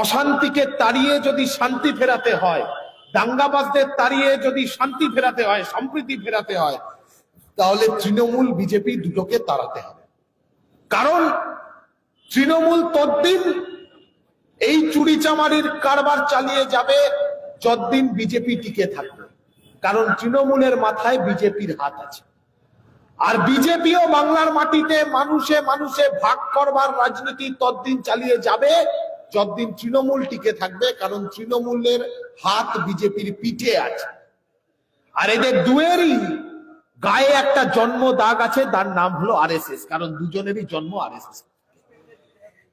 অশান্তিকে তাড়িয়ে যদি শান্তি ফেরাতে হয়, দাঙ্গাবাজদের তাড়িয়ে যদি শান্তি ফেরাতে হয়, সম্প্রীতি ফেরাতে হয়, তাহলে তৃণমূল বিজেপি দুটোকে তাড়াতে হবে। কারণ তৃণমূল তদ্দিন এই চুরিচামারির কারবার চালিয়ে যাবে যতদিন বিজেপি টিকে থাকবে। কারণ তৃণমূলের মাথায় বিজেপির হাত আছে। আর বিজেপিও বাংলার মাটিতে মানুষে মানুষে ভাগ করবার রাজনীতি ততদিন চালিয়ে যাবে যতদিন তৃণমূল টিকে থাকবে, কারণ তৃণমূলের হাত বিজেপির পিঠে আছে। আর এদের দুয়েরই গায়ে একটা জন্ম দাগ আছে, তার নাম হলো আর কারণ দুজনেরই জন্ম আর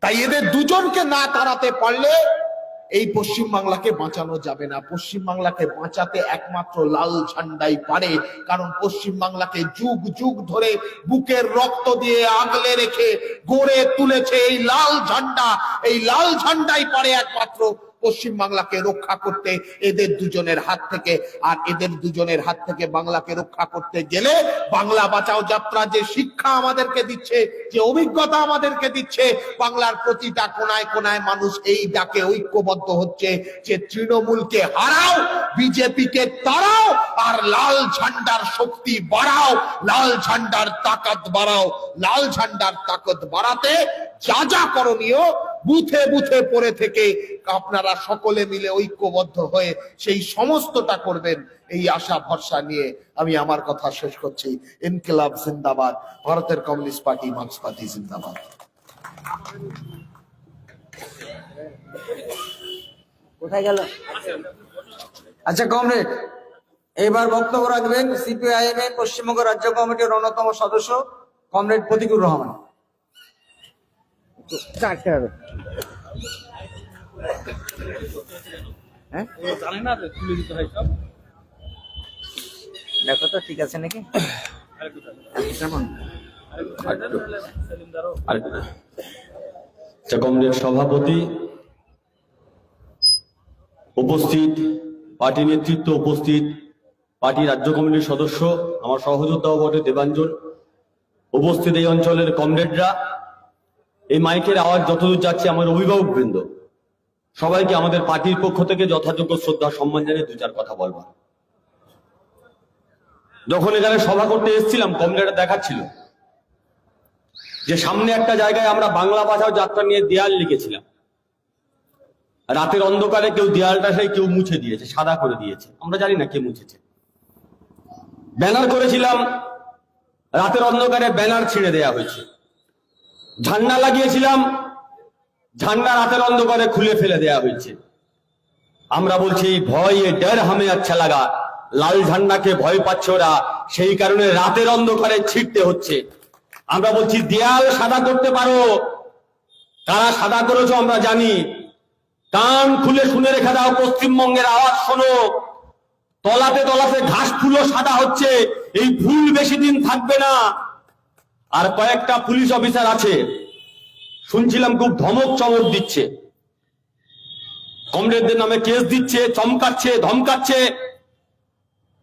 তাই এদের দুজনকে না তাড়াতে পারলে এই পশ্চিম বাংলাকে বাঁচানো যাবে না। পশ্চিম বাংলাকে বাঁচাতে একমাত্র লাল ঝান্ডাই পারে। কারণ পশ্চিম বাংলাকে যুগ যুগ ধরে বুকের রক্ত দিয়ে আগলে রেখে গড়ে তুলেছে এই লাল ঝান্ডা। এই লাল ঝান্ডাই পারে একমাত্র পশ্চিম বাংলাকে রক্ষা করতে এদের দুজনের হাত থেকে, আর এদের দুজনের হাত থেকে বাংলাকে রক্ষা করতে গেলে বাংলা বাঁচাও যাত্রা যে শিক্ষা আমাদেরকে দিচ্ছে, যে অভিজ্ঞতা আমাদেরকে দিচ্ছে, বাংলার প্রতিটা কোনায় কোনায় মানুষ এই ডাকে ঐক্যবদ্ধ হচ্ছে যে তৃণমূলকে হারাও, বিজেপিকে তাড়াও, আর লাল ঝান্ডার শক্তি বাড়াও, লাল ঝান্ডার তাকত বাড়াও, লাল ঝান্ডার তাকত বাড়াতে যা যা করণীয় বুথে বুথে পড়ে থেকে আপনারা সকলে মিলে ঐক্যবদ্ধ হয়ে সেই সমস্তটা করবেন, এই আশা ভরসা নিয়ে আমি আমার কথা শেষ করছি। ইনকিলাব জিন্দাবাদ, ভারতের কমিউনিস্ট পার্টি, মার্ক্সবাদী জিন্দাবাদ। কোথায় গেল? আচ্ছা কমরেড, এবার বক্তব্য রাখবেন সিপিআইএম এর পশ্চিমবঙ্গ রাজ্য কমিটির অন্যতম সদস্য কমরেড প্রতিকুর রহমান। চারটে হবে। হ্যাঁ? দেখো তো, ঠিক আছে নাকি? কেমন? সভাপতি, উপস্থিত, পার্টি নেতৃত্ব উপস্থিত, পার্টি রাজ্য কমিটির সদস্য, আমার সহযোদ্ধাও বটে দেবাঞ্জন, উপস্থিত এই অঞ্চলের কমরেডরা এই মাইকের আওয়াজ যতদূর যাচ্ছে আমার অভিভাবক বৃন্দ। সবাইকে আমাদের পার্টির পক্ষ থেকে যথাযোগ্য শ্রদ্ধা, সম্মান জানিয়ে দু চার কথা বলবার। যখন এখানে সভা করতে এসেছিলাম কমরেডরা দেখাচ্ছিল যে সামনে একটা জায়গায় আমরা বাংলা ভাষাও যাত্রা নিয়ে দেয়াল লিখেছিলাম। রাতের অন্ধকারে কেউ দেয়ালটা সেই কেউ মুছে দিয়েছে, সাদা করে দিয়েছে। আমরা জানি না কে মুছেছে। ব্যানার করেছিলাম, রাতের অন্ধকারে ব্যানার ছিঁড়ে দেয়া হয়েছে। ঝান্ডা লাগিয়েছিলাম, ঝান্ডা রাতের অন্ধকারে খুলে ফেলে দেয়া হয়েছে। আমরা বলছি, ভয় এ ডর হামে আচ্ছা লাগা। লাল ঝান্ডাকে ভয় পাচ্ছে ওরা। সেই কারণে রাতের অন্ধকারে ছিটতে হচ্ছে। আমরা বলছি, দেয়াল সাদা করতে পারো। কারা সাদা করেছ আমরা জানি। কান খুলে শুনে রেখে দাও, পশ্চিমবঙ্গের আওয়াজ শোনো। তলাতে তলাতে ঘাস ফুলও সাদা হচ্ছে। এই ফুল বেশি দিন থাকবে না। আর কয়েকটা পুলিশ অফিসার আছে। শুনছিলাম খুব ধমক চমক দিচ্ছে। কমরেডদের নামে কেস দিচ্ছে, চমকাচ্ছে, ধমকাচ্ছে।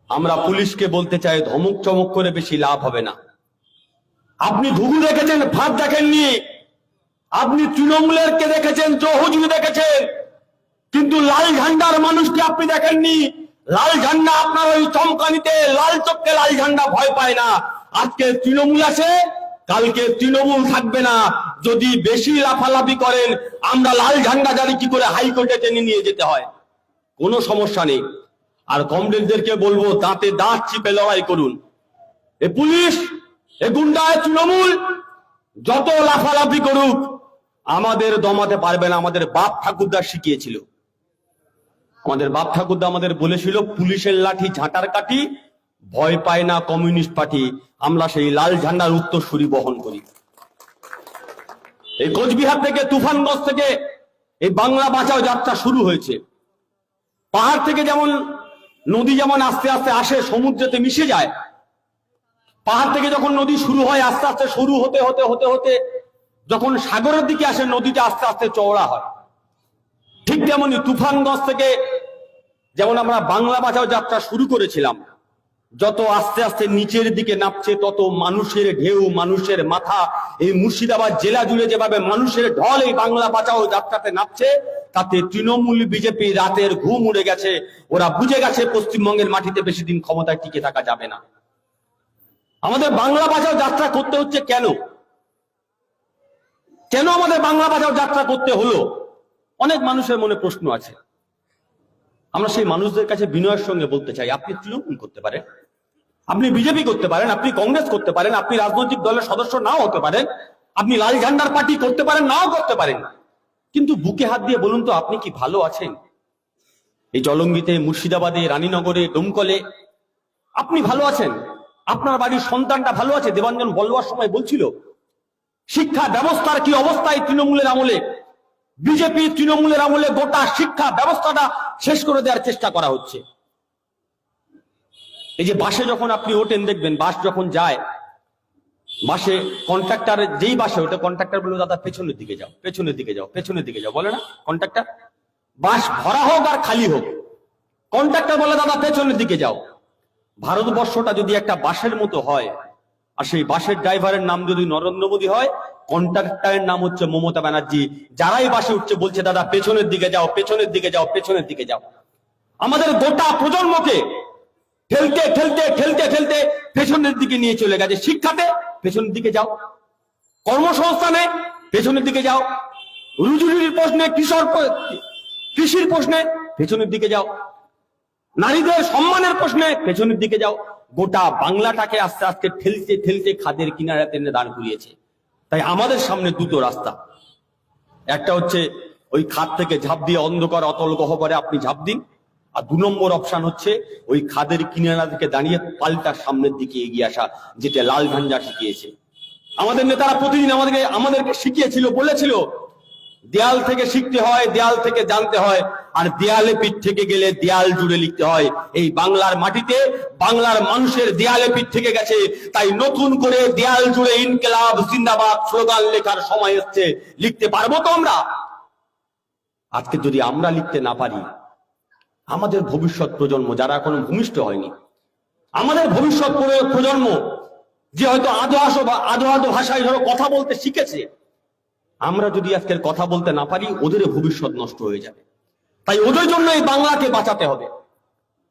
আমরা পুলিশকে বলতে চাই, ধমক চমক করে বেশি লাভ হবে না। আপনি ঘুঘু দেখেছেন, ফাঁদ দেখেননি। আপনি তৃণমূলের কে দেখেছেন চৌহুজুরি দেখেছেন। কিন্তু লাল ঝান্ডার মানুষকে আপনি দেখেননি। লাল ঝান্ডা আপনার ওই চমকানিতে, লাল চোখকে লাল ঝান্ডা ভয় পায় না। আজকে তৃণমূল আছে, কালকে তৃণমূল থাকবে না। যদি বেশি লাফালাফি করেন, আমরা লাল ঝান্ডা জানি কি করে হাইকোর্টে টেনে নিয়ে যেতে হয়? কোনো সমস্যা নেই। আর কমরেডদেরকে বলব, দাঁতে দাঁত চিপে লড়াই করুন। এ পুলিশ, এ গুন্ডায় তৃণমূল, যত লাফালাফি করুক, আমাদের দমাতে পারবে না। আমাদের বাপ ঠাকুরদা শিখিয়েছিল। আমাদের বাপ ঠাকুরদা আমাদের বলেছিল, পুলিশের লাঠি ঝাঁটার কাঠি ভয় পায় না কমিউনিস্ট পার্টি, আমরা সেই লাল ঝান্ডার উত্তরসূরি বহন করি। এই কোচবিহার থেকে, তুফানগঞ্জ থেকে এই বাংলা বাঁচাও যাত্রা শুরু হয়েছে। পাহাড় থেকে যেমন নদী যেমন আস্তে আস্তে আসে, সমুদ্রেতে মিশে যায়, পাহাড় থেকে যখন নদী শুরু হয়, আস্তে আস্তে শুরু হতে হতে হতে হতে, যখন সাগরের দিকে আসে, নদীটা আস্তে আস্তে চওড়া হয়। ঠিক তেমনি তুফানগঞ্জ থেকে যেমন আমরা বাংলা বাঁচাও যাত্রা শুরু করেছিলাম যত আস্তে আস্তে নিচের দিকে নামছে, তত মানুষের ঢেউ, মানুষের মাথা। এই মুর্শিদাবাদ জেলা জুড়ে যেভাবে মানুষের ঢল এই বাংলা বাঁচাও যাত্রাতে নামছে, তাতে তৃণমূল বিজেপি রাতের ঘুম উড়ে গেছে। ওরা বুঝে গেছে পশ্চিমবঙ্গের মাটিতে বেশি দিন ক্ষমতায় টিকে থাকা যাবে না। আমাদের বাংলা বাঁচাও যাত্রা করতে হচ্ছে কেন? কেন আমাদের বাংলা বাঁচাও যাত্রা করতে হলো? অনেক মানুষের মনে প্রশ্ন আছে। আমরা সেই মানুষদের কাছে বিনয়ের সঙ্গে বলতে চাই, আপনি তৃণমূল করতে পারেন। আপনি বিজেপি করতে পারেন, আপনি কংগ্রেস করতে পারেন, আপনি রাজনৈতিক দলের সদস্য নাও হতে পারেন, আপনি লাল ঝান্ডার পার্টি করতে পারেন, নাও করতে পারেন। কিন্তু বুকে হাত দিয়ে বলুন তো, আপনি কি ভালো আছেন? এই জলঙ্গিতে, মুর্শিদাবাদে, রানীনগরে, ডোমকলে আপনি ভালো আছেন? আপনার বাড়ির সন্তানটা ভালো আছে? দেবাঞ্জন বলবার সময় বলছিল, শিক্ষা ব্যবস্থার কি অবস্থায় তৃণমূলের আমলে? বিজেপি তৃণমূলের আমলে গোটা শিক্ষা ব্যবস্থাটা শেষ করে দেওয়ার চেষ্টা করা হচ্ছে। এই যে বাসে যখন আপনি ওঠেন, দেখবেন বাস যখন যায়, বাসে কন্ট্রাক্টর যেই বাসে ওঠে কন্ট্রাক্টর বলে দাদা, পেছনের দিকে যাও, পেছনের দিকে যাও, পেছনের দিকে যাও। বলে না কন্ট্রাক্টর বাস ভরা হোক আর খালি হোক কন্ট্রাক্টর বলে, দাদা, পেছনের দিকে যাও। ভারতবর্ষটা যদি একটা বাসের মতো হয়, আর সেই বাসের ড্রাইভারের নাম যদি নরেন্দ্র মোদী হয় কন্ট্রাক্টরের নাম হচ্ছে মমতা ব্যানার্জি। যারাই বাসে উঠছে, বলছে, দাদা, পেছনের দিকে যাও, পেছনের দিকে যাও, পেছনের দিকে যাও। আমাদের গোটা প্রজন্মকে ঠেলতে ঠেলতে ঠেলতে ঠেলতে পেছনের দিকে নিয়ে চলে গেছে শিক্ষাতে। পেছনের দিকে যাও। কর্মসংস্থানে পেছনের দিকে যাও। রুজুরির প্রশ্নে কৃষক কৃষির প্রশ্নে পেছনের দিকে যাও। নারীদের সম্মানের প্রশ্নে পেছনের দিকে যাও। গোটা বাংলাটাকে আস্তে আস্তে ঠেলতে ঠেলতে খাদের কিনারে টেনে দাঁড় করিয়েছে। তাই আমাদের সামনে দুটো রাস্তা। একটা হচ্ছে ওই খাদ থেকে ঝাঁপ দিয়ে অন্ধকার, অতল গহ্বরে আপনি ঝাঁপ দিন। আর দু নম্বর অপশন হচ্ছে ওই খাদের কিনারা থেকে দাঁড়িয়ে পাল্টা সামনের দিকে এগিয়ে আসা, যেটা লাল ঝান্ডা শিখিয়েছে। আমাদের নেতারা প্রতিদিন আমাদেরকে আমাদেরকে শিখিয়েছিল, বলেছিল, দেয়াল থেকে শিখতে হয়, দেয়াল থেকে জানতে হয়, আর দেয়ালে পিঠ থেকে গেলে দেয়াল জুড়ে লিখতে হয়। এই বাংলার মাটিতে বাংলার মানুষের দেয়ালে পিঠ থেকে গেছে, তাই নতুন করে দেয়াল জুড়ে ইনকেলাব, জিন্দাবাদ স্লোগান লেখার সময় এসছে। লিখতে পারব তো আমরা? আজকে যদি আমরা লিখতে না পারি আমাদের ভবিষ্যৎ প্রজন্ম, যারা এখনও ভূমিষ্ঠ হয়নি, আমাদের ভবিষ্যৎ প্রজন্ম যে হয়তো আধো আসো বা আধো আধো ভাষায় ধরো কথা বলতে শিখেছে, আমরা যদি আজকের কথা বলতে না পারি, ওদের ভবিষ্যৎ নষ্ট হয়ে যাবে। তাই ওদের জন্য এই বাংলাকে বাঁচাতে হবে।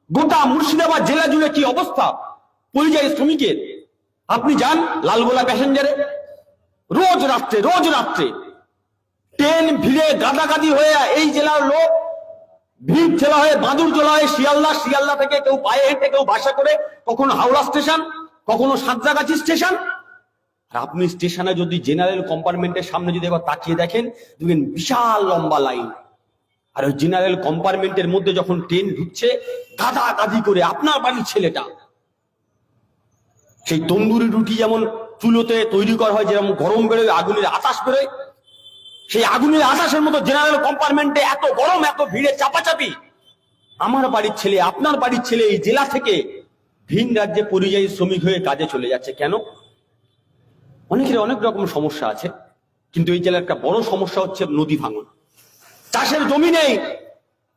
গোটা মুর্শিদাবাদ জেলা জুড়ে কি অবস্থা? পরিযায়ী শ্রমিকের, আপনি যান লালগোলা প্যাসেঞ্জারে, রোজ রাত্রে রোজ রাত্রে, ট্রেন ভিড়ে গাদাগাদি হয়ে এই জেলার লোক ভিড় ঠেলা হয়ে, বাঁদুর জেলা হয়ে, শিয়ালদা শিয়ালদা থেকে কেউ পায়ে হেঁটে কেউ বাসা করে কখনো হাওড়া স্টেশন, কখনো সাঁতরাগাছি স্টেশন। আর আপনি স্টেশনে যদি জেনারেল কম্পার্টমেন্টের সামনে যদি একবার তাকিয়ে দেখেন, দেখবেন বিশাল লম্বা লাইন। আর ওই জেনারেল কম্পার্টমেন্টের মধ্যে যখন ট্রেন ঢুকছে গাদা গাদি করে আপনার বাড়ির ছেলেটা, সেই তন্দুরি রুটি যেমন চুলোতে তৈরি করা হয়, যেরকম গরম বেরোয়, আগুনের আতাস বেরোয় সেই আগুনের আতাসের মতো জেনারেল কম্পার্টমেন্টে এত গরম, এত ভিড়ে চাপাচাপি। আমার বাড়ির ছেলে, আপনার বাড়ির ছেলে এই জেলা থেকে ভিন রাজ্যে পরিযায়ী শ্রমিক হয়ে কাজে চলে যাচ্ছে কেন? অনেকের অনেক রকম সমস্যা আছে, কিন্তু এই জেলার একটা বড় সমস্যা হচ্ছে নদী ভাঙন। চাষের জমি নেই,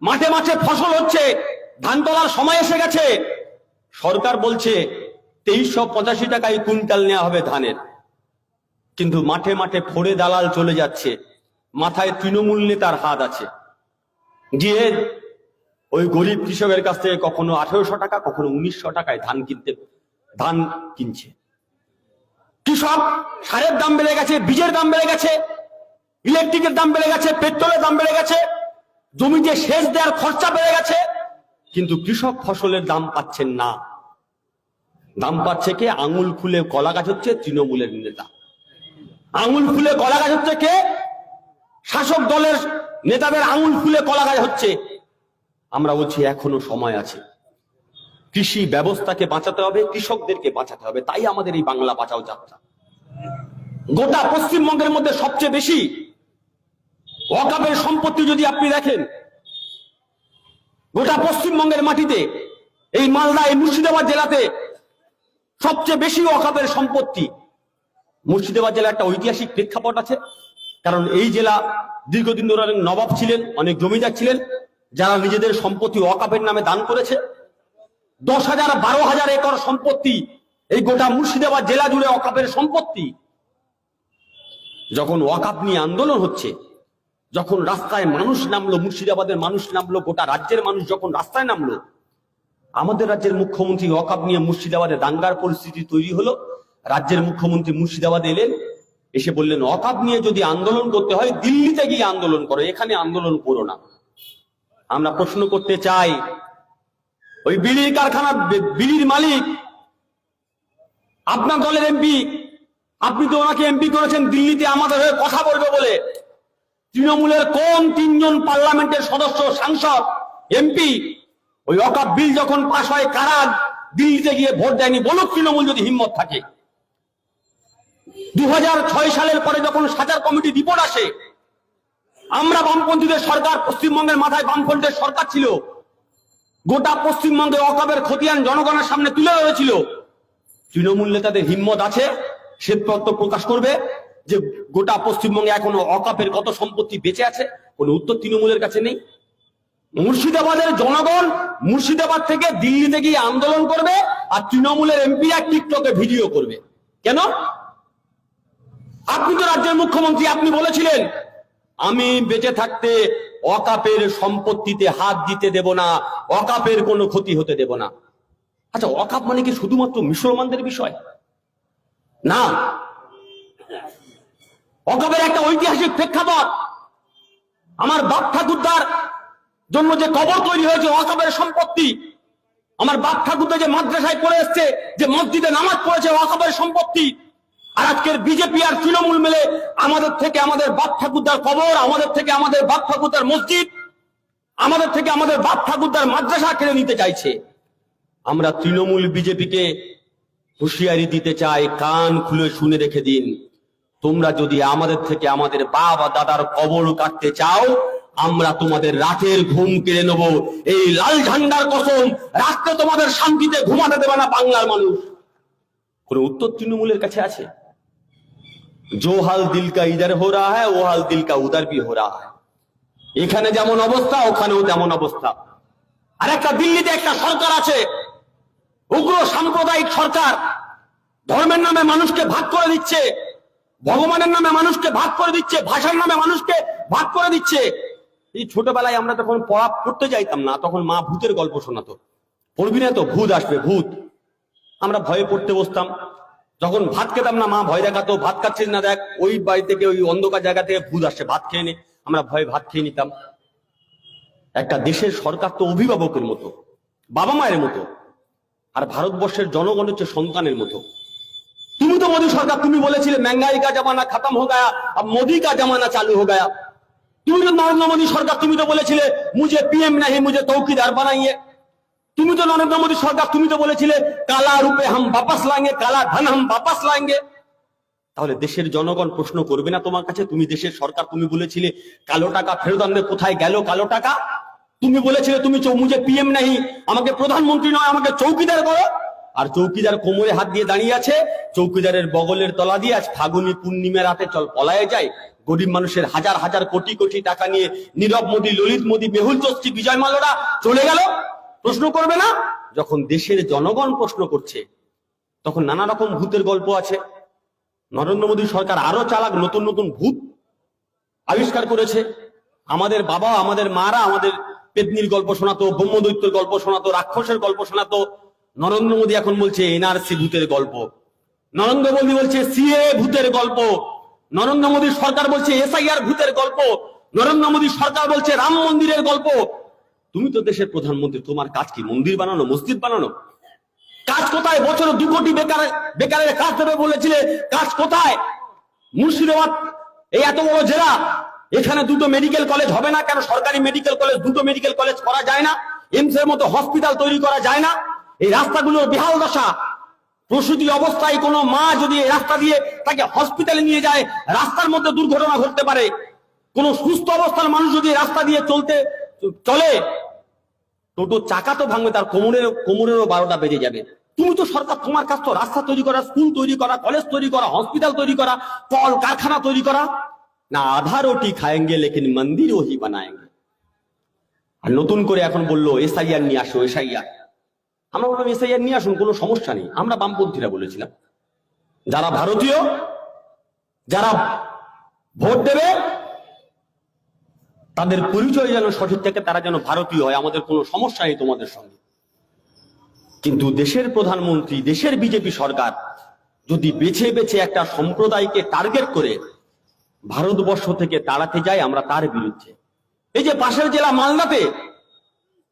মাঠে মাঠে ফসল হচ্ছে, ধান তোলার সময় এসে গেছে। সরকার বলছে, তেইশশো পঁচাশি টাকায় কুইন্টাল নেওয়া হবে ধানের। কিন্তু মাঠে মাঠে ফোড়ে দালাল চলে যাচ্ছে। মাথায় তৃণমূল নেতার হাত আছে। গিয়ে ওই গরিব কৃষকের কাছ থেকে কখনো আঠেরোশো টাকা, কখনো উনিশশো টাকায় ধান কিনতে, ধান কিনছে। কৃষক, সারের দাম বেড়ে গেছে, বীজের দাম বেড়ে গেছে, ইলেকট্রিকের দাম বেড়ে গেছে, পেট্রোলের দাম বেড়ে গেছে, জমিতে সেচ দেওয়ার খরচা বেড়ে গেছে, কিন্তু কৃষক ফসলের দাম পাচ্ছেন না। দাম পাচ্ছে কে? আঙুল খুলে কলা গাছ হচ্ছে তৃণমূলের নেতা। আঙুল খুলে কলা গাছ হচ্ছে কে? শাসক দলের নেতাদের আঙুল ফুলে কলা গাছ হচ্ছে। আমরা বলছি, এখনও সময় আছে। কৃষি ব্যবস্থাকে বাঁচাতে হবে, কৃষকদেরকে বাঁচাতে হবে। তাই আমাদের এই বাংলা বাঁচাও যাত্রা। গোটা পশ্চিমবঙ্গের মধ্যে সবচেয়ে বেশি ওয়াকাবের সম্পত্তি যদি আপনি দেখেন, গোটা পশ্চিমবঙ্গের মাটিতে, এই মালদা, এই মুর্শিদাবাদ জেলাতে সবচেয়ে বেশি ওয়াকাবের সম্পত্তি। মুর্শিদাবাদ জেলা একটা ঐতিহাসিক প্রেক্ষাপট আছে। কারণ এই জেলা দীর্ঘদিন ধরে অনেক নবাব ছিলেন, অনেক জমিদার ছিলেন, যারা নিজেদের সম্পত্তি ওয়াকাবের নামে দান করেছে। দশ হাজার, বারো হাজার একর সম্পত্তি, এই গোটা মুর্শিদাবাদ জেলা জুড়ে ওয়াকাবের সম্পত্তি। যখন ওয়াকাব নিয়ে আন্দোলন হচ্ছে, যখন রাস্তায় মানুষ নামলো, মুর্শিদাবাদের মানুষ নামলো, গোটা রাজ্যের মানুষ যখন রাস্তায় নামলো, আমাদের রাজ্যের মুখ্যমন্ত্রী অকাপ নিয়ে মুর্শিদাবাদে দাঙ্গার পরিস্থিতি তৈরি হলো। রাজ্যের মুখ্যমন্ত্রী মুর্শিদাবাদে এলেন এসে বললেন, অকাপ নিয়ে যদি আন্দোলন করতে হয়, দিল্লিতে গিয়ে আন্দোলন করো, এখানে আন্দোলন করো না। আমরা প্রশ্ন করতে চাই, ওই বিড়ির কারখানা বিড়ির মালিক, আপনার দলের এমপি, আপনি তো ওনাকে এমপি করেছেন, দিল্লিতে আমাদের হয়ে কথা বলবে বলে। তৃণমূলের কোন তিনজন পার্লামেন্টের সদস্য, সাংসদ, এমপি, ওই অকাপ বিল যখন পাশ হয় কারা দিল্লিতে গিয়ে ভোট দেয়নি, বলুক তৃণমূল যদি হিম্মত থাকে। দু হাজার ছয় সালের পরে যখন সাজার কমিটি রিপোর্ট আসে, আমরা বামপন্থীদের সরকার পশ্চিমবঙ্গের মাথায় বামফ্রন্টের সরকার ছিল। গোটা পশ্চিমবঙ্গে অকাবের খতিয়ান জনগণের সামনে তুলে ধরেছিল। তৃণমূল নেতাদের হিম্মত আছে শ্বেতপত্র প্রকাশ করবে যে গোটা পশ্চিমবঙ্গে এখনও অকাপের কত সম্পত্তি বেঁচে আছে, কোন উত্তর তৃণমূলের কাছে নেই। মুর্শিদাবাদের জনগণ মুর্শিদাবাদ থেকে দিল্লিতে গিয়ে আন্দোলন করবে আর তৃণমূলের এমপিরা টিকটকে ভিডিও করবে। কেন? আপনি তো রাজ্যের মুখ্যমন্ত্রী, আপনি বলেছিলেন, আমি বেঁচে থাকতে অকাপের সম্পত্তিতে হাত দিতে দেব না, অকাপের কোনো ক্ষতি হতে দেব না। আচ্ছা অকাপ মানে কি শুধুমাত্র মুসলমানদের বিষয়? না। অকাপের একটা ঐতিহাসিক প্রেক্ষাপট। আমার বাপ ঠাকুরদার জন্য যে কবর তৈরি হয়েছে, অকাপের সম্পত্তি, আমার বাপ ঠাকুরদা যে মাদ্রাসায় পড়ে এসছে, যে মসজিদে নামাজ পড়েছে, অকাপের সম্পত্তি আর আজকের বিজেপি আর তৃণমূল মিলে আমাদের থেকে আমাদের বাপ ঠাকুরদার কবর, আমাদের থেকে আমাদের বাপ ঠাকুরদার মসজিদ, আমাদের থেকে আমাদের বাপ ঠাকুরদার মাদ্রাসা কেড়ে নিতে চাইছে। আমরা তৃণমূল বিজেপিকে হুঁশিয়ারি দিতে চাই, কান খুলে শুনে রেখে দিন। তোমরা যদি আমাদের থেকে আমাদের বাবা দাদার কবর কাটতে চাও, আমরা তোমাদের রাতের ঘুম কেড়ে নেব। এই লাল ঝান্ডার কসম, রাত্রে তোমাদের শান্তিতে ঘুমাতে দেবে না বাংলার মানুষ। কোন উত্তর তৃণমূলের কাছে আছে? जो हाल दिल का इधर हो रहा है वो हाल दिल का उधर भी हो रहा है এখানে যেমন অবস্থা ওখানেও তেমন অবস্থা আর একটা দিল্লিতে একটা সরকার আছে উগ্র সাম্প্রদায়িক সরকার ধর্মের নামে মানুষকে ভাগ করে দিচ্ছে ভগবানের নামে মানুষকে ভাগ করে দিচ্ছে ভাষার নামে মানুষকে ভাগ করে দিচ্ছে এই ছোটবেলায় আমরা তখন পড়া পড়তে যাইতাম না তখন মা ভূতের গল্প শোনাতো পড়বি না তো ভূত আসবে ভূত আমরা ভয়ে পড়তে বসতাম যখন ভাত খেতাম না, মা ভয় দেখাতো, ভাত খাচ্ছিস না দেখ, ওই বাড়ি থেকে ওই অন্ধকার জায়গা থেকে ভূত আসছে, ভাত খেয়ে নে। আমরা ভয়ে ভাত খেয়ে নিতাম। একটা দেশের সরকার তো অভিভাবকের মতো, বাবা মায়ের মতো, আর ভারতবর্ষের জনগণ হচ্ছে সন্তানের মতো। তুমি তো মোদী সরকার, তুমি বলেছিলে মেঙ্গাই কা জামানা খাতাম হো গায়া, আর মোদী কা জামানা চালু হো গায়া। তুমি তো নরেন্দ্র মোদী সরকার, তুমি তো বলেছিলে, মুঝে পিএম নাহি, মুঝে তৌকিদার বানাইয়ে। তুমি তো নরেন্দ্র মোদী সরকার, তুমি তো বলেছিলে, কালা রূপে হাম বাপাস লাঙ্গে কালা ধান হাম বাপাস লাঙ্গে তাহলে দেশের জনগণ প্রশ্ন করবে না তোমার কাছে? তুমি দেশের সরকার, তুমি বলেছিলে, কালো টাকা ফেরত আনবে কোথায় গেল কালো টাকা? তুমি বলেছিলে, তুমি মুঝে পিএম নাহি, আমাকে প্রধানমন্ত্রী নয়, আমাকে চৌকিদার করো। আর চৌকিদার কোমরে হাত দিয়ে দাঁড়িয়ে আছে, চৌকিদারের বগলের তলা দিয়ে আজ ফাগুনি পূর্ণিমা রাতে চল পলায় যায়। গরিব মানুষের হাজার হাজার কোটি কোটি টাকা নিয়ে নীরব মোদী, ললিত মোদী মেহুল চৌষ্টি বিজয় মালরা চলে গেল। প্রশ্ন করবে না? যখন দেশের জনগণ প্রশ্ন করছে, তখন নানা রকম ভূতের গল্প আছে। নরেন্দ্র মোদী সরকার আরও চালাক, নতুন নতুন ভূত আবিষ্কার করেছে। আমাদের বাবা, আমাদের মারা, আমাদের পেতনির গল্প শোনাতো, ব্রহ্মদৈত্যের গল্প শোনাতো, রাক্ষসের গল্প শোনাতো। নরেন্দ্র মোদী এখন বলছে, এনআরসি ভূতের গল্প। নরেন্দ্র মোদী বলছে, সিএ ভূতের গল্প। নরেন্দ্র মোদী সরকার বলছে, এসআইআর ভূতের গল্প। নরেন্দ্র মোদী সরকার বলছে, রাম মন্দিরের গল্প। তুমি তো দেশের প্রধানমন্ত্রী, তোমার কাজ কি? মন্দির বানানো, মসজিদ বানানো? কাজ কোথায়? বছরে দু কোটি বেকার, বেকারের কাজ দেবে বলেছিলে, কাজ কোথায়? মুর্শিদাবাদ, এই এত বড় জেলা, এখানে দুটো মেডিকেল কলেজ হবে না কেন? সরকারি মেডিকেল কলেজ দুটো মেডিকেল কলেজ করা যায় না? এমস এর মতো হসপিটাল তৈরি করা যায় না? এই রাস্তাগুলোর বেহাল দশা। প্রসূতি অবস্থায় কোনো মা যদি এই রাস্তা দিয়ে তাকে হসপিটালে নিয়ে যায়, রাস্তার মধ্যে দুর্ঘটনা ঘটতে পারে। কোন সুস্থ অবস্থার মানুষ যদি রাস্তা দিয়ে চলতে, চলে টোটো চাকা তো ভাঙবে, তার কোমরের কোমরেরও বারোটা বেজে যাবে। তুমি তো সরকার, তোমার কাজ তো রাস্তা তৈরি করা, স্কুল তৈরি করা কলেজ তৈরি করা হসপিটাল তৈরি করা কল কারখানা তৈরি করা। না, আধা রুটি খায়েঙ্গে, লেকিন মন্দির ওহি বানায়েঙ্গে। আর নতুন করে এখন বলল, এসআইআর নিয়ে আসো, এসআইআর। আমরা বললাম, এসআইআর নিয়ে আসুন, কোনো সমস্যা নেই। আমরা বামপন্থীরা বলেছিলাম। যারা ভারতীয়, যারা ভোট দেবে তাদের পরিচয় যেন সঠিক থাকে, তারা যেন ভারতীয় হয়, আমাদের কোনো সমস্যা নেই তোমাদের সঙ্গে। কিন্তু দেশের প্রধানমন্ত্রী, দেশের বিজেপি সরকার যদি বেছে বেছে একটা সম্প্রদায়কে টার্গেট করে ভারতবর্ষ থেকে তাড়াতে যায়, আমরা তার বিরুদ্ধে। এই যে পাশের জেলা মালদাতে,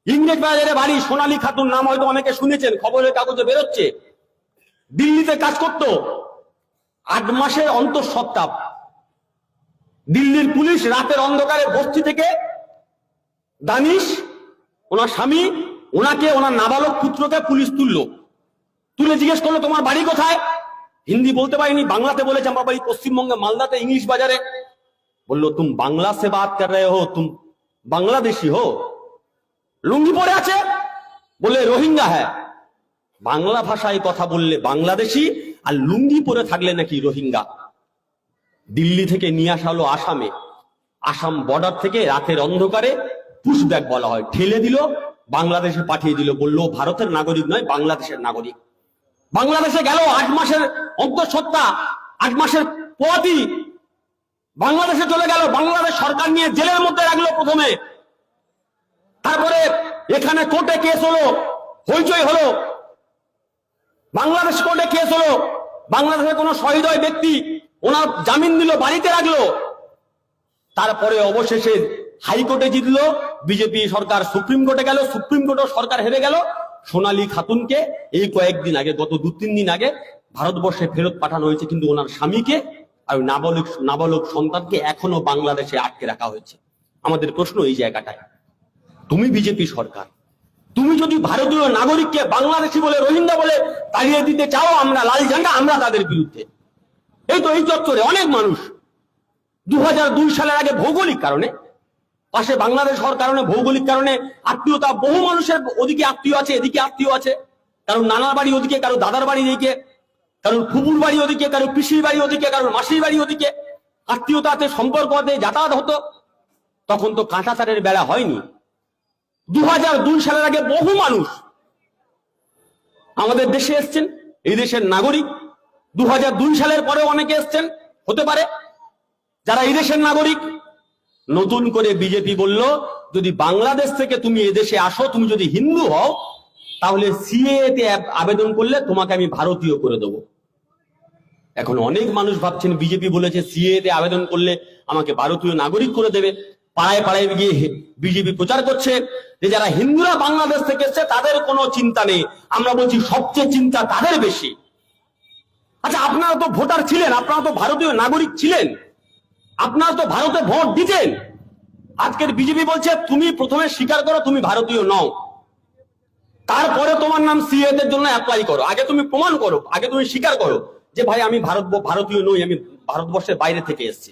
ইংরেজ বাজারে বাড়ি, সোনালী খাতুন নাম হয়তো অনেকে শুনেছেন খবরের কাগজে বেরোচ্ছে। দিল্লিতে কাজ করত, আট মাসের অন্তঃসত্ত্বা দিল্লির পুলিশ রাতের অন্ধকারে বস্তি থেকে দানিশ, ওনার স্বামী, ওনাকে, ওনার নাবালক পুত্রকে পুলিশ তুললো। তুলে জিজ্ঞেস করল, তোমার বাড়ি কোথায়? হিন্দি বলতে পারিনি, বাংলাতে বলেছে, আমার বাড়ি পশ্চিমবঙ্গে মালদাতে ইংলিশ বাজারে। বলল, তুম বাংলা সে বাদ কর রহে হো, তুম বাংলাদেশি হো। লুঙ্গি পরে আছে, বলে, রোহিঙ্গা হ্যাঁ বাংলা ভাষায় কথা বললে বাংলাদেশি আর লুঙ্গি পরে থাকলে নাকি রোহিঙ্গা। দিল্লি থেকে নিয়ে আসা হলো আসামে। আসাম বর্ডার থেকে রাতের অন্ধকারে পুশব্যাক বলা হয়। ঠেলে দিল, বাংলাদেশে পাঠিয়ে দিল। বলল, ভারতের নাগরিক নয়, বাংলাদেশের নাগরিক। বাংলাদেশে গেল আট মাসের অন্তঃসত্ত্বা, আট মাসের পোয়াতি বাংলাদেশে চলে গেল। বাংলাদেশ সরকার নিয়ে জেলের মধ্যে রাখল প্রথমে। তারপরে এখানে কোর্টে কেস হলো, হইচই হলো। বাংলাদেশ কোর্টে কেস হলো। বাংলাদেশের কোন সহৃদয় ব্যক্তি ওনার জামিন দিল, বাড়িতে রাখল। তারপরে অবশেষে হাইকোর্টে জিতলো, বিজেপি সরকার সুপ্রিম কোর্টে গেল, সুপ্রিম কোর্টও সরকার হেরে গেল। সোনালী খাতুনকে এই কয়েকদিন আগে, গত দু, তিন দিন আগে ভারতবর্ষে ফেরত পাঠানো হয়েছে কিন্তু ওনার স্বামীকে আর নাবালক নাবালক সন্তানকে এখনও বাংলাদেশে আটকে রাখা হয়েছে। আমাদের প্রশ্ন এই জায়গাটায়, তুমি বিজেপি সরকার, তুমি যদি ভারতীয় নাগরিককে বাংলাদেশি বলে, রোহিঙ্গা বলে তাড়িয়ে দিতে চাও, আমরা লাল ঝান্ডা, আমরা তাদের বিরুদ্ধে। এই তো এই চত্বরে অনেক মানুষ। দু সালের আগে ভৌগোলিক কারণে, পাশে বাংলাদেশ হওয়ার কারণে, ভৌগোলিক কারণে আত্মীয়তা, বহু মানুষের ওদিকে আত্মীয় আছে, এদিকে আত্মীয় আছে। কারণ নানার বাড়ি ওদিকে, কারও দাদার বাড়ি এদিকে কারণ ফুপুর বাড়ি ওদিকে কারও পিসির বাড়ি ওদিকে, কারোর মাসির বাড়ি ওদিকে। আত্মীয়তাতে সম্পর্ক হতে যাতায়াত হতো। তখন তো কাঁটাতারের বেলা হয়নি। দু সালের আগে বহু মানুষ আমাদের দেশে এসছেন। এই দেশের নাগরিক দু সালের পরে অনেকে এসছেন, হতে পারে। যারা এদেশের নাগরিক, নতুন করে বিজেপি বলল, যদি বাংলাদেশ থেকে তুমি এদেশে আসো, তুমি যদি হিন্দু হও, তাহলে সিএ তে আবেদন করলে তোমাকে আমি ভারতীয় করে দেবো। এখন অনেক মানুষ ভাবছেন, বিজেপি বলেছে সিএ তে আবেদন করলে আমাকে ভারতীয় নাগরিক করে দেবে। পাড়ায় পাড়ায় গিয়ে বিজেপি প্রচার করছে যে যারা হিন্দুরা বাংলাদেশ থেকে এসছে, তাদের কোনো চিন্তা নেই। আমরা বলছি, সবচেয়ে চিন্তা তাদের বেশি। আচ্ছা আপনারা তো ভোটার ছিলেন, আপনারা তো ভারতীয় নাগরিক ছিলেন। আপনারা তো ভারতে ভোট দিতেন। আজকের বিজেপি বলছে, তুমি প্রথমে স্বীকার করো, তুমি ভারতীয় নও। তারপরে তোমার নাম সিএ এর জন্য অ্যাপ্লাই করো। আগে তুমি প্রমাণ করো, আগে তুমি স্বীকার করো যে, ভাই, আমি ভারত ভারতীয় নই, আমি ভারতবর্ষের বাইরে থেকে এসেছি।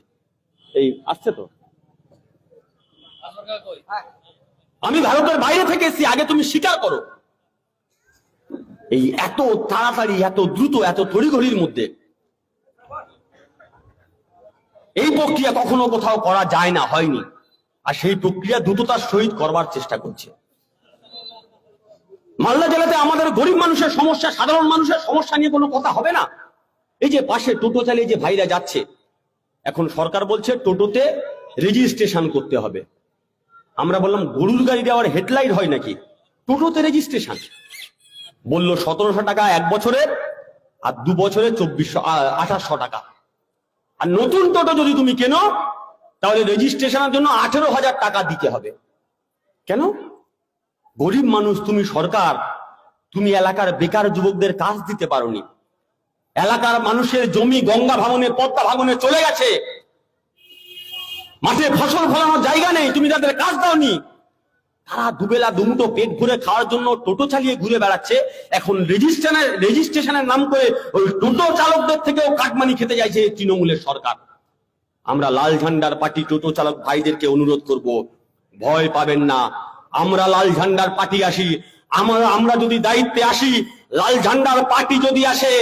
এই, আসছে তো? আমি ভারতের বাইরে থেকে এসেছি, আগে তুমি স্বীকার করো। এই এত তাড়াতাড়ি, এত দ্রুত, এত তড়িঘড়ির মধ্যে। এই প্রক্রিয়া কখনো কোথাও করা যায় না, হয়নি। আর সেই প্রক্রিয়া দ্রুততার সহিত করবার চেষ্টা করছে। মালদা জেলাতে আমাদের গরিব মানুষের সমস্যা, সাধারণ মানুষের সমস্যা নিয়ে কোনো কথা হবে না। এই যে পাশে টোটো চালিয়ে যে ভাইরা যাচ্ছে, এখন সরকার বলছে টোটোতে রেজিস্ট্রেশন করতে হবে। আমরা বললাম, গরুর গাড়ি দেওয়ার হেডলাইট হয় নাকি? টোটোতে রেজিস্ট্রেশন বলল সতেরোশো টাকা এক বছরের আর দু বছরে চব্বিশশো আঠাশশো টাকা। আর নতুন টোটো যদি তুমি কেনো, তাহলে রেজিস্ট্রেশনের জন্য আঠেরো হাজার টাকা দিতে হবে। কেন? গরিব মানুষ, তুমি সরকার, তুমি এলাকার বেকার যুবকদের কাজ দিতে পারোনি। এলাকার মানুষের জমি গঙ্গা ভাঙনে, পদ্মা ভাঙনে চলে গেছে। মাঠে ফসল ফলানোর জায়গা নেই, তুমি তাদের কাজ দাওনি। তারা দুবেলা দুমুটো পেট ভরে খাওয়ার জন্য টোটো চালিয়ে ঘুরে বেড়াচ্ছে। এখন রেজিস্ট্রেশনের রেজিস্ট্রেশনের নাম করে ওই টোটো চালকদের থেকেও কাটমানি খেতে চাইছে তৃণমূলের সরকার। আমরা লাল ঝান্ডার পার্টি টোটো চালক ভাইদেরকে অনুরোধ করব, ভয় পাবেন না। আমরা লাল ঝান্ডার পার্টি আসি। আমরা আমরা যদি দায়িত্বে আসি, লাল ঝান্ডার পার্টি যদি আসে,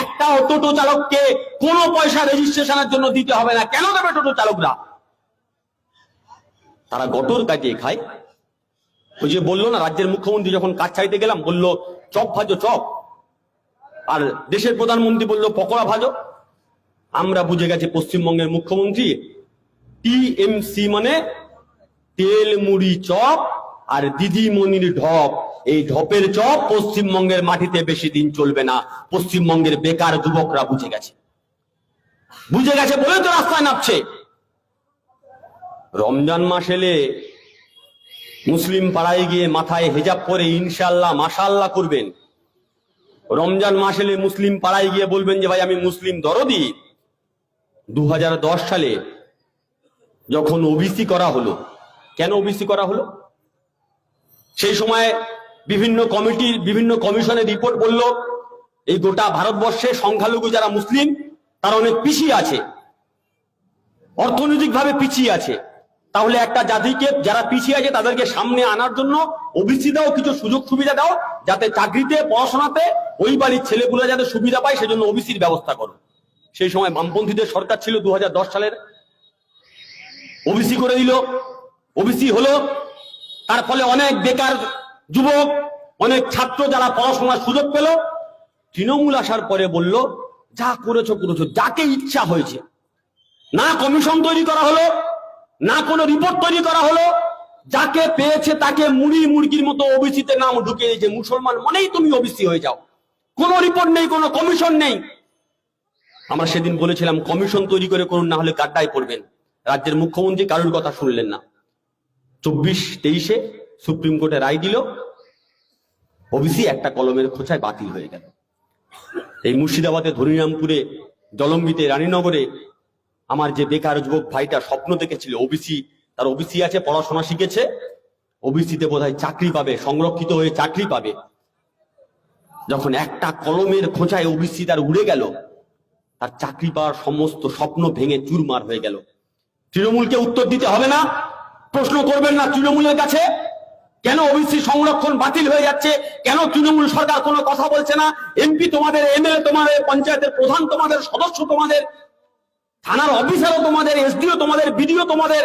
একটাও টোটো চালককে কোনো পয়সা রেজিস্ট্রেশনের জন্য দিতে হবে না। কেন দেবে টোটো চালকরা? তারা গটর কাটিয়ে খায়। ওই যে বলল না, রাজ্যের মুখ্যমন্ত্রী যখন কাজ চাইতে গেলাম, বলল, চপ ভাজো, চপ। আর দেশের প্রধানমন্ত্রী বলল, পকোড়া ভাজো। আমরা বুঝে গেছি পশ্চিমবঙ্গের মুখ্যমন্ত্রী টিএমসি মানে তেল, মুড়ি, চপ আর দিদিমণির ঢপ। এই ঢপের চপ পশ্চিমবঙ্গের মাটিতে বেশি দিন চলবে না। পশ্চিমবঙ্গের বেকার যুবকরা বুঝে গেছে। বুঝে গেছে বলে তো রাস্তায় নামছে। রমজান মাস এলে মুসলিম পাড়ায় গিয়ে মাথায় হেজাব করে ইনশাল্লাহ মাশাল্লাহ করবেন। রমজান মাস এলে মুসলিম পাড়ায় গিয়ে বলবেন যে, ভাই, আমি মুসলিম দরদি। দু হাজার দশ সালে যখন ওবিসি করা হলো, কেন ওবিসি করা হলো? সেই সময় বিভিন্ন কমিটির বিভিন্ন কমিশনের রিপোর্ট বলল, এই গোটা ভারতবর্ষে সংখ্যালঘু যারা মুসলিম, তারা অনেক পিছিয়ে আছে। অর্থনৈতিকভাবে পিছিয়ে আছে। তাহলে একটা জাতিকে যারা পিছিয়ে আছে তাদেরকে সামনে আনার জন্য ওবিসি দাও কিছু সুযোগ সুবিধা দাও, যাতে চাকরিতে, পড়াশোনাতে ওই বাড়ির ছেলেগুলো যাতে সুবিধা পায়, সেজন্য ওবিসির ব্যবস্থা করো। সেই সময় বামপন্থীদের সরকার ছিল দুহাজার দশ সালের। ওবিসি করে দিল। ওবিসি হলো, তার ফলে অনেক বেকার যুবক, অনেক ছাত্র যারা পড়াশোনার সুযোগ পেল। তৃণমূল আসার পরে বলল, যা করেছ করেছ, যাকে ইচ্ছা হয়েছে। না কমিশন তৈরি করা হলো না কোনো রিপোর্ট তৈরি করা হলো, যাকে পেয়েছে তাকে মুড়ি মুরগির মতো ওবিসিতে নাম ঢুকে দিয়েছে। মুসলমান মনেই তুমি ওবিসি হয়ে যাও। কোনো রিপোর্ট নেই, কোনো কমিশন নেই। আমরা সেদিন বলেছিলাম কমিশন তৈরি করে করুন, না হলে গাড্ডায় পড়বেন। রাজ্যের মুখ্যমন্ত্রী কারোর কথা শুনলেন না। চব্বিশ তেইশে সুপ্রিম কোর্টে রায় দিল ওবিসি একটা কলমের খোঁচায় বাতিল হয়ে গেল। এই মুর্শিদাবাদে ধরিরামপুরে জলম্বিতে রানীনগরে আমার যে বেকার যুবক ভাইটা স্বপ্ন দেখেছিল ওবিসি তার ওবিসি আছে, পড়াশোনা শিখেছে। ওবিসিতে বোধহয় চাকরি পাবে, সংরক্ষিত হয়ে চাকরি পাবে। যখন একটা কলমের খোঁচায় ওবিসি তার উড়ে গেল, তার চাকরি পাওয়ার সমস্ত স্বপ্ন ভেঙে চুরমার হয়ে গেল। তৃণমূলকে উত্তর দিতে হবে না। প্রশ্ন করবেন না তৃণমূলের কাছে। কেন ওবিসি সংরক্ষণ বাতিল হয়ে যাচ্ছে? কেন তৃণমূল সরকার কোনো কথা বলছে না? এমপি তোমাদের এমএলএ তোমাদের, পঞ্চায়েতের প্রধান তোমাদের, সদস্য তোমাদের থানার অফিসারও তোমাদের, এসডিও তোমাদের, বিডিও তোমাদের।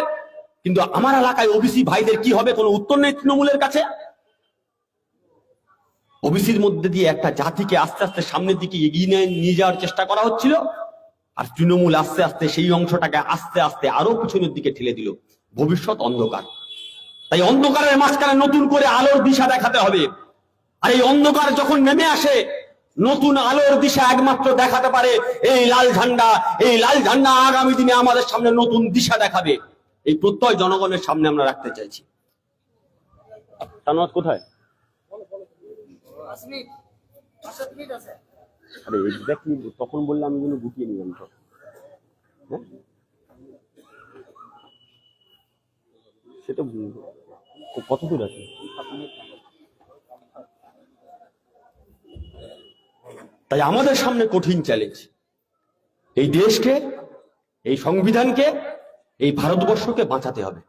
কিন্তু আমার এলাকায় ওবিসি ভাইদের কি হবে কোনো উত্তর নেই তৃণমূলের কাছে? ওবিসির মধ্যে দিয়ে একটা জাতিকে আস্তে আস্তে সামনের দিকে এগিয়ে নিয়ে যাওয়ার চেষ্টা করা হচ্ছিল। আর তৃণমূল আস্তে আস্তে সেই অংশটাকে আস্তে আস্তে আরও পিছনের দিকে ঠেলে দিল। ভবিষ্যৎ অন্ধকার। তাই অন্ধকারের মাঝখানে নতুন করে আলোর দিশা দেখাতে হবে। আর এই অন্ধকার যখন নেমে আসে নতুন আলোর দিশা একমাত্র দেখাতে পারে এই লাল ঝান্ডা। এই লাল ঝান্ডা আগামী দিনে আমাদের সামনে নতুন দিশা দেখাবে। এই প্রত্যয় জনগণের সামনে আমরা রাখতে চাইছি। কোথায়? আরে এক্স্যাক্টলি তখন বললে আমি যেন গুটিয়ে নিলাম তো। হ্যাঁ? সেটা। কত দূর আছে? তাই আমাদের সামনে কঠিন চ্যালেঞ্জ এই দেশকে, এই সংবিধানকে, এই ভারতবর্ষকে বাঁচাতে হবে।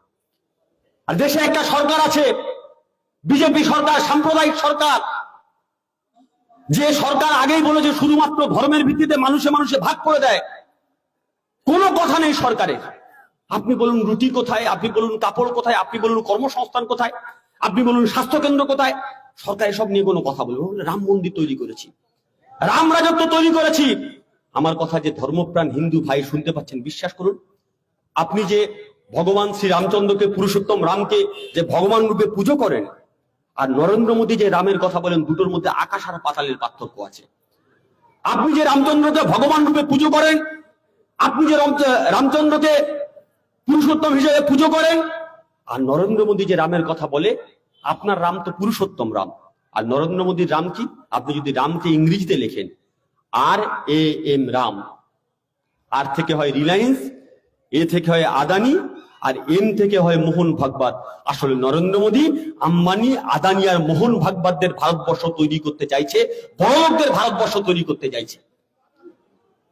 আর দেশে একটা সরকার আছে, বিজেপি সরকার, সাম্প্রদায়িক সরকার। যে সরকার আগেই বলে যে শুধুমাত্র ধর্মের ভিত্তিতে মানুষে মানুষে ভাগ করে দেয়। কোনো কথা নেই সরকারের। আপনি বলুন রুটি কোথায়, আপনি বলুন কাপড় কোথায়, আপনি বলুন কর্মসংস্থান কোথায়, আপনি বলুন স্বাস্থ্য কেন্দ্র কোথায়, সরকার এসব নিয়ে কোনো কথা বলবে রাম মন্দির তৈরি করেছি। রাম রাজত্ব তৈরি করেছি। আমার কথা যে ধর্মপ্রাণ হিন্দু ভাই শুনতে পাচ্ছেন, বিশ্বাস করুন। আপনি যে ভগবান শ্রী রামচন্দ্রকে, পুরুষোত্তম রামকে যে ভগবান রূপে পুজো করেন, আর নরেন্দ্র মোদী যে রামের কথা বলেন, দুটোর মধ্যে আকাশ আর পাতালের পার্থক্য আছে। আপনি যে রামচন্দ্রকে ভগবান রূপে পুজো করেন, আপনি যে রাম- রামচন্দ্রকে পুরুষোত্তম হিসেবে পুজো করেন, আর নরেন্দ্র মোদী যে রামের কথা বলে, আপনার রাম তো পুরুষোত্তম রাম। আর নরেন্দ্র মোদীর রাম কি? আপনি যদি রামকে ইংরেজিতে লেখেন আর এ এম রাম আর থেকে হয় রিলায়েন্স এ থেকে হয় আদানি আর এম থেকে হয় মোহন ভাগবত। আসলে নরেন্দ্র মোদী আম্বানি, আদানি আর মোহন ভাগবতদের ভারতবর্ষ তৈরি করতে চাইছে, বড়লোকদের ভারতবর্ষ তৈরি করতে চাইছে।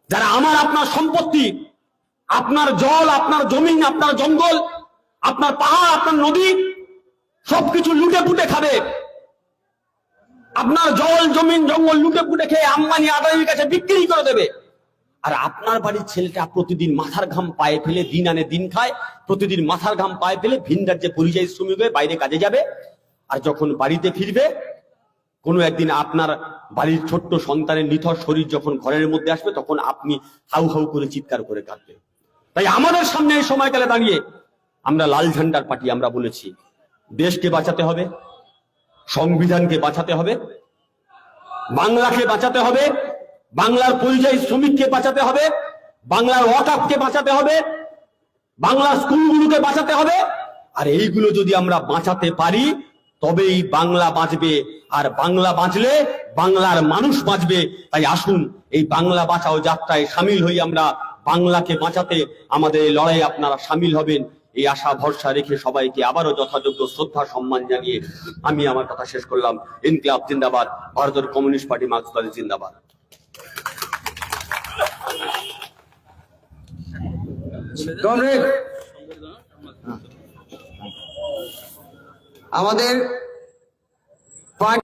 যারা আমার, আপনার সম্পত্তি, আপনার জল, আপনার জমিন, আপনার জঙ্গল, আপনার পাহাড়, আপনার নদী, সবকিছু লুটে পুটে খাবে। আপনার জল, জমিন, জঙ্গল লুটে পুটে খেয়ে আম্বানি আদানির কাছে বিক্রি করে দেবে। আর আপনার বাড়ির ছেলেটা প্রতিদিন মাথার ঘাম পায়ে ফেলে দিন আনে দিন খায়। প্রতিদিন মাথার ঘাম পায়ে ফেলে ভিন্ডার যে পরিযায়ী শ্রমিক হয়ে বাইরে কাজে যাবে। আর যখন বাড়িতে ফিরবে, কোনো একদিন আপনার বাড়ির ছোট্ট সন্তানের নিথর শরীর যখন ঘরের মধ্যে আসবে, তখন আপনি হাউ হাউ করে চিৎকার করে কাঁদবেন তাই আমাদের সামনে এই সময়কালে দাঁড়িয়ে আমরা লাল ঝান্ডার পার্টি আমরা বলেছি। দেশকে বাঁচাতে হবে। সংবিধানকে বাঁচাতে হবে, বাংলাকে বাঁচাতে হবে, বাংলার পরিযায়ী শ্রমিককে বাঁচাতে হবে, বাংলার ওয়াকাপকে বাঁচাতে হবে, বাংলার স্কুলগুলোকে বাঁচাতে হবে। আর এইগুলো যদি আমরা বাঁচাতে পারি, তবেই বাংলা বাঁচবে। আর বাংলা বাঁচলে বাংলার মানুষ বাঁচবে। তাই আসুন, এই বাংলা বাঁচাও যাত্রায় সামিল হই আমরা। বাংলাকে বাঁচাতে আমাদের লড়াই আপনারা সামিল হবেন। এই আশা, ভরসা রেখে সবাইকে আবারও যথাযোগ্য শ্রদ্ধা, সম্মান জানিয়ে আমি আমার কথা শেষ করলাম। ইনকিলাব জিন্দাবাদ, ভারতের কমিউনিস্ট পার্টি মার্ক্সবাদী জিন্দাবাদ। আমাদের